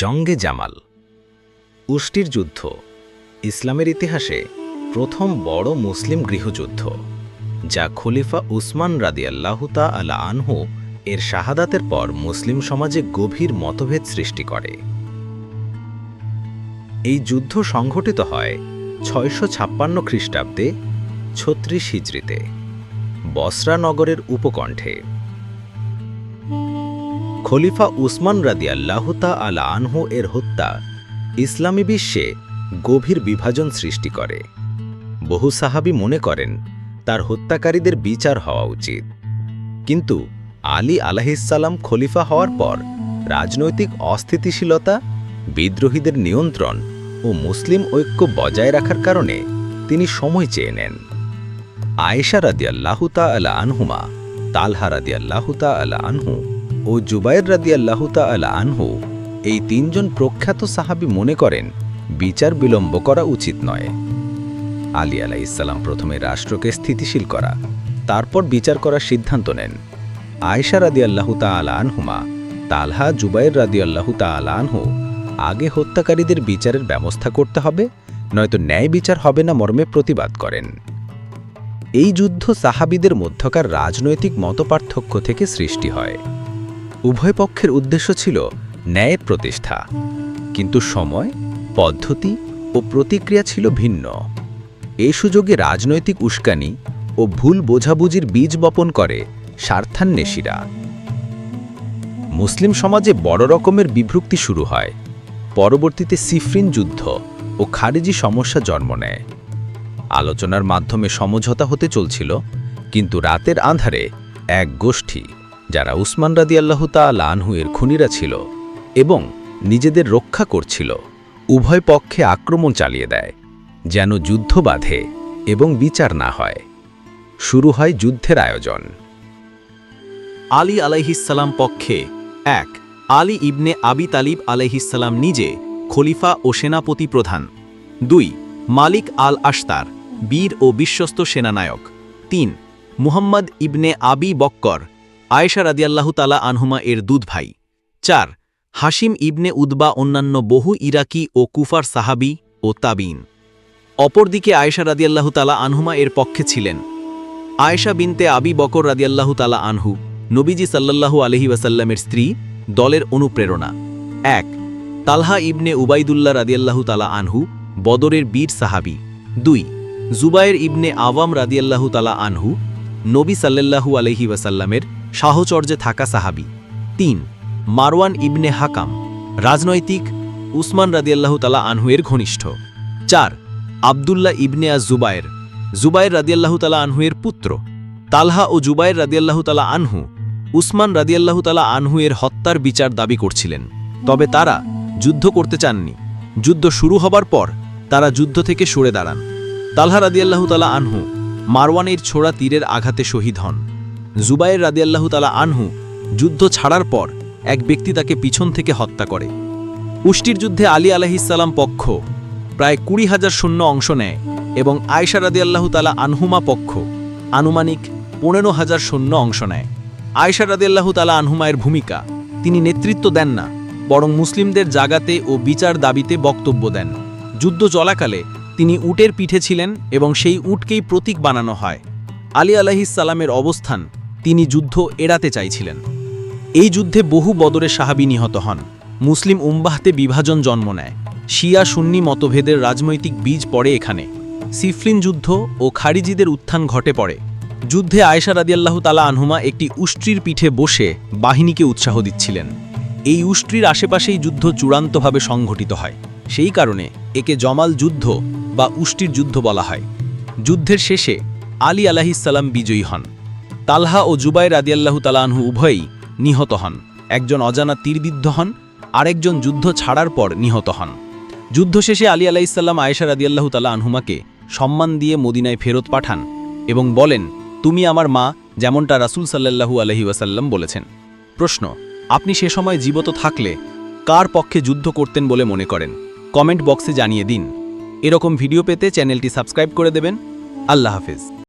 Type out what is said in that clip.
জঙ্গে জামাল। উষ্টির যুদ্ধ, ইসলামের ইতিহাসে প্রথম বড় মুসলিম গৃহযুদ্ধ, যা খলিফা উসমান রাদিয়াল্লাহুতা আলা আনহু এর শাহাদাতের পর মুসলিম সমাজে গভীর মতভেদ সৃষ্টি করে। এই যুদ্ধ সংঘটিত হয় ছয়শো ছাপ্পান্ন খ্রিস্টাব্দে ছত্রিশ হিজড়িতে, বসরা নগরের উপকণ্ঠে। খলিফা উসমান রাদিয়াল্লাহুতা আলা আনহু এর হত্যা ইসলামী বিশ্বে গভীর বিভাজন সৃষ্টি করে। বহু সাহাবি মনে করেন, তার হত্যাকারীদের বিচার হওয়া উচিত। কিন্তু আলী আলাহিসাল্লাম খলিফা হওয়ার পর রাজনৈতিক অস্থিতিশীলতা, বিদ্রোহীদের নিয়ন্ত্রণ ও মুসলিম ঐক্য বজায় রাখার কারণে তিনি সময় চেয়ে নেন। আয়েশা রাদিয়াল্লাহুতা আলা আনহুমা, তালহা রাদিয়াল্লাহুতা আলা আনহু ও জুবাইর রাদিয়াল্লাহুতা আলা আনহু, এই তিনজন প্রখ্যাত সাহাবি মনে করেন বিচার বিলম্ব করা উচিত নয়। আলী আলাহ ইসলাম প্রথমে রাষ্ট্রকে স্থিতিশীল করা, তারপর বিচার করার সিদ্ধান্ত নেন। আয়েশা রাদিয়াল্লাহু তাআলা আনহুমা, তালহা জুবাইর রাদিয়াল্লাহু তাআলা আনহু, আগে হত্যাকারীদের বিচারের ব্যবস্থা করতে হবে, নয়তো ন্যায় বিচার হবে না মর্মে প্রতিবাদ করেন। এই যুদ্ধ সাহাবিদের মধ্যকার রাজনৈতিক মতপার্থক্য থেকে সৃষ্টি হয়। উভয় পক্ষের উদ্দেশ্য ছিল ন্যায়ের প্রতিষ্ঠা। কিন্তু সময়, পদ্ধতি ও প্রতিক্রিয়া ছিল ভিন্ন। এই সুযোগে রাজনৈতিক উস্কানি ও ভুল বোঝাবুঝির বীজ বপন করে স্বার্থান্বেষীরা। মুসলিম সমাজে বড় রকমের বিভক্তি শুরু হয়। পরবর্তীতে সিফরিন যুদ্ধ ও খারিজি সমস্যা জন্ম নেয়। আলোচনার মাধ্যমে সমঝোতা হতে চলছিল, কিন্তু রাতের আঁধারে এক গোষ্ঠী যারা উসমান রাদি আল্লাহ আনহু এর খুনিরা ছিল এবং নিজেদের রক্ষা করছিল, উভয় পক্ষে আক্রমণ চালিয়ে দেয়, যেন যুদ্ধ বাঁধে এবং বিচার না হয়। শুরু হয় যুদ্ধের আয়োজন। আলী আলাইহিসাল্লাম পক্ষে এক, আলী ইবনে আবি তালিব আলাইহিসাল্লাম নিজে খলিফা ও সেনাপতি প্রধান। দুই, মালিক আল আশতার, বীর ও বিশ্বস্ত সেনানায়ক। তিন, মুহাম্মদ ইবনে আবি বক্কর আয়েশা রাদিয়াল্লাহু তালা আনহুমা এর দুধ ভাই। চার হাসিম ইবনে উদবা অন্যান্য বহু ইরাকি ও কুফার সাহাবি ও তাবিন। অপরদিকে আয়েশা রাদিয়াল্লাহু তালা আনহুমা এর পক্ষে ছিলেন। আয়েশা বিনতে আবি বকর রাদিয়াল্লাহু তালা আনহু, নবীজি সাল্লাল্লাহু আলহি ওয়াসাল্লামের স্ত্রী, দলের অনুপ্রেরণা। এক, তালহা ইবনে উবাইদুল্লাহ রাদিয়াল্লাহু তালা আনহু, বদরের বীর সাহাবি। দুই, জুবায়ের ইবনে আওয়াম রাদিয়াল্লাহু তালা আনহু, নবী সাল্লাল্লাহু আলহি ওয়াসাল্লামের সাহচর্যে থাকা সাহাবি। তিন, মারওয়ান ইবনে হাকাম, রাজনৈতিক, উসমান রাদিয়াল্লাহু তালা আনহুয়ের ঘনিষ্ঠ। চার, আবদুল্লাহ ইবনে আজ জুবায়ের জুবায়ের রাদিয়াল্লাহু তালা আনহুয়ের পুত্র। তালহা ও জুবায়ের রাদিয়াল্লাহু তালা আনহু, উসমান রাদিয়াল্লাহু তালা আনহু এর হত্যার বিচার দাবি করছিলেন। তবে তারা যুদ্ধ করতে চাননি। যুদ্ধ শুরু হবার পর তারা যুদ্ধ থেকে সরে দাঁড়ান। তালহা রাদিয়াল্লাহু তালা আনহু মারওয়ানের ছোড়া তীরের আঘাতে শহীদ হন। জুবায়ের রাদিয়াল্লাহু তালা আনহু যুদ্ধ ছাড়ার পর এক ব্যক্তি তাকে পিছন থেকে হত্যা করে। উষ্টির যুদ্ধে আলী আলাহিসাল্লাম পক্ষ প্রায় কুড়ি হাজার শূন্য অংশ নেয় এবং আয়সা রাদিয়াল্লাহু তালা আনহুমা পক্ষ আনুমানিক পনেরো হাজার সৈন্য অংশ নেয়। আয়সা রাদিয়াল্লাহু তালা আনহুমায়ের ভূমিকা, তিনি নেতৃত্ব দেন না, বরং মুসলিমদের জাগাতে ও বিচার দাবিতে বক্তব্য দেন। যুদ্ধ চলাকালে তিনি উটের পিঠে ছিলেন এবং সেই উটকেই প্রতীক বানানো হয়। আলী আলাহিসাল্লামের অবস্থান তিনি যুদ্ধ এড়াতে চাইছিলেন। এই যুদ্ধে বহু বদরের সাহাবি নিহত হন। মুসলিম উম্বাহতে বিভাজন জন্ম নেয়। শিয়া সুন্নি মতভেদের রাজনৈতিক বীজ পড়ে এখানে। সিফলিন যুদ্ধ ও খারিজিদের উত্থান ঘটে পড়ে। যুদ্ধে আয়েশা রাদিয়াল্লাহু তালা আনহুমা একটি উষ্ট্রির পিঠে বসে বাহিনীকে উৎসাহ দিচ্ছিলেন। এই উষ্ট্রির আশেপাশেই যুদ্ধ চূড়ান্তভাবে সংঘটিত হয়। সেই কারণে একে জমাল যুদ্ধ বা উষ্টির যুদ্ধ বলা হয়। যুদ্ধের শেষে আলী আলাহিসাল্লাম বিজয়ী হন। তালহা ও জুবাই রাদিয়াল্লাহু তালাহু উভয়ই নিহত হন। একজন অজানা তীরবিদ্ধ হন, আরেকজন যুদ্ধ ছাড়ার পর নিহত হন। যুদ্ধ শেষে আলী আলাইসাল্লাম আয়েশা রাদিয়াল্লাহু তালা আনহুমাকে সম্মান দিয়ে মদিনায় ফেরত পাঠান এবং বলেন, তুমি আমার মা, যেমনটা রাসুল সাল্লাল্লাহু আলহি ওয়াসাল্লাম বলেছেন। প্রশ্ন, আপনি সে সময় জীবত থাকলে কার পক্ষে যুদ্ধ করতেন বলে মনে করেন? কমেন্ট বক্সে জানিয়ে দিন। এরকম ভিডিও পেতে চ্যানেলটি সাবস্ক্রাইব করে দেবেন। আল্লাহ হাফিজ।